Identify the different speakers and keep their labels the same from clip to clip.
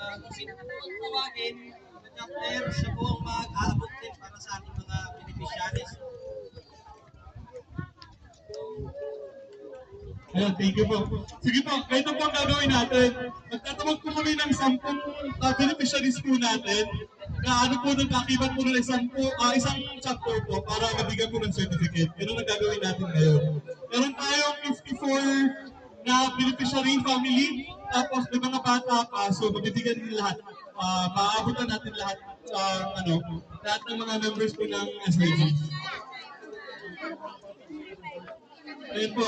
Speaker 1: Ah, kung po ang tawagin, chapter, siya mag-aabot din para sa ating mga beneficiaries.
Speaker 2: Ayan, thank you po. Sige po, ganito po ang gagawin natin. Magtatawag po kami ng sampung uh, beneficiaries po natin na ano po nagkakibat po ng isang, po, ah, isang chapter po para mabigyan po ng certificate. Yun ang gagawin natin ngayon. Meron tayong 54 na beneficiary family, tapos may mga bata pa, so mabibigyan din lahat. Uh, maaabutan natin lahat sa ano, lahat ng mga members po ng SLG. Ayun po.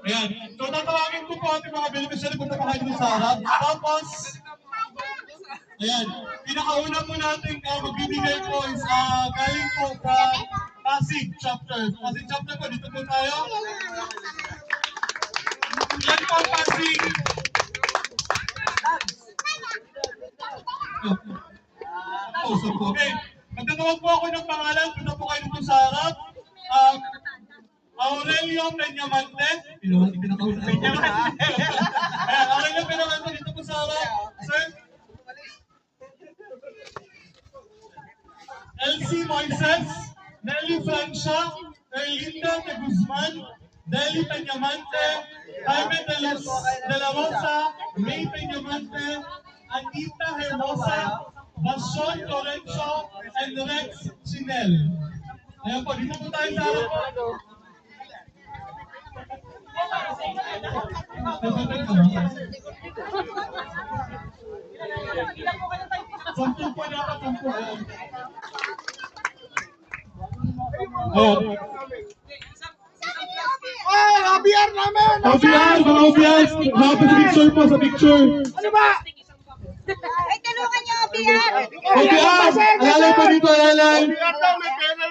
Speaker 2: Ayan. So, tatawagin ko po ating mga beneficiary kung dito sa harap. Tapos, ayan. Pinakauna po natin uh, magbibigay po is uh, galing po sa Pasig chapter. Pasig chapter po, dito po tayo. Yan po, Pasig. Oh, so po. Okay. Magtatawag po ako ng pangalan. Punta po kayo dito sa harap. Um, Aurelio Peñamante. Pinuhat, pinakauna. Peñamante. Ayan, Aurelio Peñamante, dito po sa harap. Sir. Elsie Moises, Nelly Francia, Erlinda de Guzman, Deli Peñamante, Jaime de, los, de la Rosa, May Peñamante, Anita Hermosa, Basyon Lorenzo, and Rex Chinel. Ayan po, dito po tayo sa harap po. Sampu po dapat, sampu. Ayan.
Speaker 3: Ay, OBR namin!
Speaker 2: OBS, mga OBS, mga sa picture po, sa picture.
Speaker 3: Ano ba?
Speaker 4: Ay, tulungan niyo, Bian!
Speaker 2: OBS, alalay po dito, alalay.
Speaker 3: OBR daw, may penalty.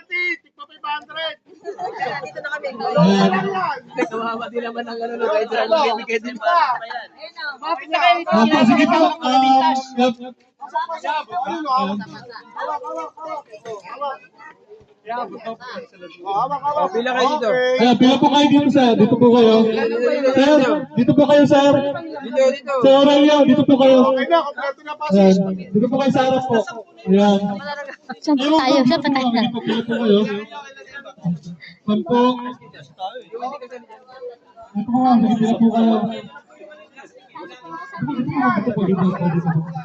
Speaker 3: Tigpa 500.
Speaker 4: Dito na kami.
Speaker 5: Kawawa din naman ang ano na kayo dyan. Magbibigay din pa.
Speaker 3: Mapit na kayo.
Speaker 2: Ayan po, sige po. Um.
Speaker 5: Pila kayo dito.
Speaker 3: Okay.
Speaker 2: Ayan, pila po kayo dito, sir. Dito po kayo. Sir, dito po kayo, sir.
Speaker 5: Dito, dito.
Speaker 2: Sir Aurelio, dito po kayo. Ayan, dito po kayo sa harap po. Ayan.
Speaker 6: Saan po tayo? Saan pa tayo?
Speaker 2: Dito po kayo. Sampo. Dito